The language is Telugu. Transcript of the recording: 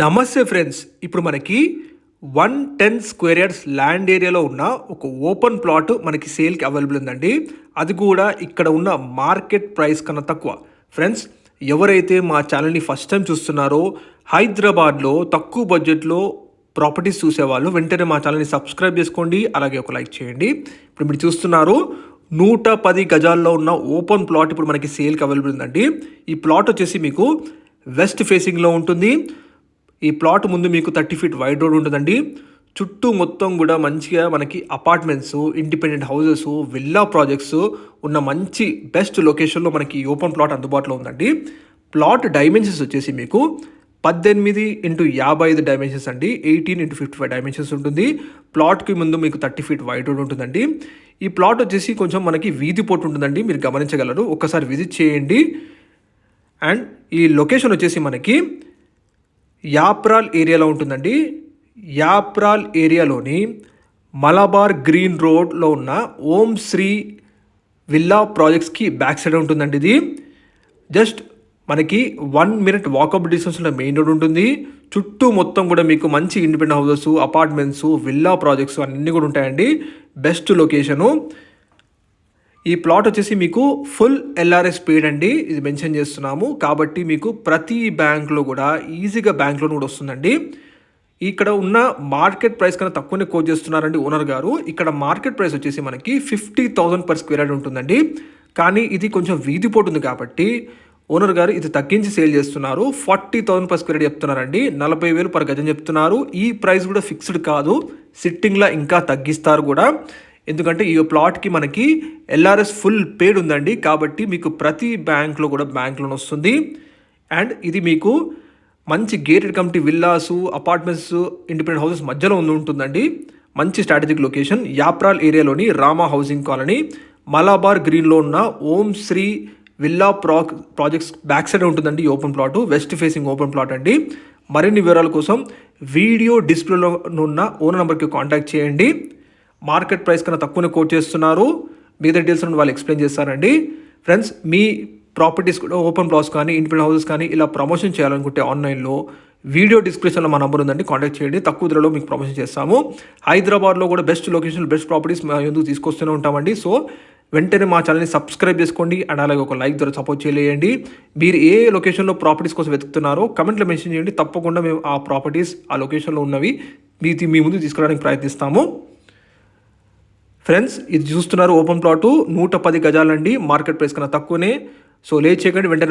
నమస్తే ఫ్రెండ్స్ ఇప్పుడు మనకి one ten square yards land ఏరియాలో ఉన్న ఒక ఓపెన్ ప్లాట్ మనకి సేల్కి అవైలబుల్ ఉందండి. అది కూడా ఇక్కడ ఉన్న మార్కెట్ ప్రైస్ కన్నా తక్కువ. ఫ్రెండ్స్ ఎవరైతే మా ఛానల్ని ఫస్ట్ టైం చూస్తున్నారో హైదరాబాద్లో తక్కువ బడ్జెట్లో ప్రాపర్టీస్ చూసేవాళ్ళు వెంటనే మా ఛానల్ని సబ్స్క్రైబ్ చేసుకోండి అలాగే ఒక లైక్ చేయండి. ఇప్పుడు మీరు చూస్తున్నారు నూట పది గజాల్లో ఉన్న ఓపెన్ ప్లాట్ ఇప్పుడు మనకి సేల్కి అవైలబుల్ ఉందండి. ఈ ప్లాట్ వచ్చేసి మీకు వెస్ట్ ఫేసింగ్లో ఉంటుంది. ఈ ప్లాట్ ముందు మీకు థర్టీ ఫీట్ వైడ్ రోడ్ ఉంటుందండి. చుట్టూ మొత్తం కూడా మంచిగా మనకి apartments independent houses villa projects ఉన్న మంచి బెస్ట్ లొకేషన్లో మనకి ఓపెన్ ప్లాట్ అందుబాటులో ఉందండి. ప్లాట్ డైమెన్షన్స్ వచ్చేసి మీకు పద్దెనిమిది ఇంటూ యాభై ఐదు డైమెన్షన్స్ అండి. Eighteen into fifty five dimensions ఉంటుంది. ప్లాట్కి ముందు మీకు థర్టీ ఫీట్ వైడ్ రోడ్ ఉంటుందండి. ఈ ప్లాట్ వచ్చేసి కొంచెం మనకి వీధి పోటు ఉంటుందండి. మీరు గమనించగలరు. ఒక్కసారి విజిట్ చేయండి. అండ్ ఈ లొకేషన్ వచ్చేసి మనకి యాప్రాల్ ఏరియాలో ఉంటుందండి. యాప్రాల్ ఏరియాలోని మలబార్ గ్రీన్ రోడ్లో ఉన్న ఓం శ్రీ విల్లా ప్రాజెక్ట్స్కి బ్యాక్ సైడ్ ఉంటుందండి ఇది. జస్ట్ మనకి వన్ మినిట్ వాకప్ డిస్టెన్స్లో మెయిన్ రోడ్ ఉంటుంది. చుట్టూ మొత్తం కూడా మీకు మంచి independent houses apartments villa projects అన్నీ కూడా ఉంటాయండి. Best location. ఈ ప్లాట్ వచ్చేసి మీకు ఫుల్ ఎల్ఆర్ఎస్ స్పీడ్ అండి. ఇది మెన్షన్ చేస్తున్నాము. కాబట్టి మీకు ప్రతి బ్యాంక్లో కూడా ఈజీగా బ్యాంక్ లోన్ కూడా వస్తుందండి. ఇక్కడ ఉన్న మార్కెట్ ప్రైస్ కన్నా తక్కువనే కోట్ చేస్తున్నారండి ఓనర్ గారు. ఇక్కడ మార్కెట్ ప్రైస్ వచ్చేసి మనకి fifty thousand per square yard ఉంటుందండి. కానీ ఇది కొంచెం వీధి పోటుంది కాబట్టి ఓనర్ గారు ఇది తగ్గించి సేల్ చేస్తున్నారు. ఫార్టీ థౌసండ్ పర్ స్క్వేర్ చెప్తున్నారండి. నలభై వేలు పర్ గజం చెప్తున్నారు. ఈ ప్రైస్ కూడా ఫిక్స్డ్ కాదు. సిట్టింగ్లో ఇంకా తగ్గిస్తారు కూడా. ఎందుకంటే ఈ ప్లాట్కి మనకి ఎల్ఆర్ఎస్ ఫుల్ పేడ్ ఉందండి. కాబట్టి మీకు ప్రతి బ్యాంక్లో కూడా బ్యాంక్ లోన్ వస్తుంది. అండ్ ఇది మీకు మంచి gated community villas apartments independent houses మధ్యలో ఉంది ఉంటుందండి. మంచి స్ట్రాటజిక్ లొకేషన్ యాప్రాల్ ఏరియాలోని రామా హౌసింగ్ కాలనీ. మలాబార్ గ్రీన్లో ఉన్న ఓం శ్రీ విల్లా ప్రా ప్రాజెక్ట్స్ బ్యాక్ సైడ్ ఉంటుందండి ఈ open plot west facing open plot అండి. మరిన్ని వివరాల కోసం వీడియో డిస్ప్లేలో ఉన్న ఓనర్ నెంబర్కి కాంటాక్ట్ చేయండి. మార్కెట్ ప్రైస్ కన్నా తక్కువనే కోట్ చేస్తున్నారు. మిగతా డీటెయిల్స్ వాళ్ళు ఎక్స్ప్లెయిన్ చేస్తారండి. ఫ్రెండ్స్ మీ ప్రాపర్టీస్ కూడా ఓపెన్ ప్లాస్ కానీ ఇండిపెండెంట్ హౌసెస్ కానీ ఇలా ప్రమోషన్ చేయాలనుకుంటే ఆన్లైన్లో వీడియో డిస్క్రిప్షన్లో మా నంబర్ ఉందండి. కాంటాక్ట్ చేయండి. తక్కువ ధరలో మీకు ప్రమోషన్ చేస్తాము. హైదరాబాద్లో కూడా బెస్ట్ లొకేషన్ బెస్ట్ ప్రాపర్టీస్ మా ఎందుకు తీసుకొస్తూనే ఉంటామండి. సో వెంటనే మా ఛానల్ని సబ్స్క్రైబ్ చేసుకోండి అండ్ అలాగే ఒక లైక్ ద్వారా సపోర్ట్ చేయలేయండి. మీరు ఏ లొకేషన్లో ప్రాపర్టీస్ కోసం వెతుకుతున్నారో కమెంట్లో మెన్షన్ చేయండి. తప్పకుండా మేము ఆ ప్రాపర్టీస్ ఆ లొకేషన్లో ఉన్నవి మీ మీ ముందు తీసుకురావడానికి ప్రయత్నిస్తాము. ఫ్రెండ్స్ ఇది చూస్తున్నారు ఓపెన్ ప్లాటు. నూట పది గజాలండి. మార్కెట్ ప్రైస్ కన్నా తక్కువనే. సో లేట్ చేయకండి వెంటనే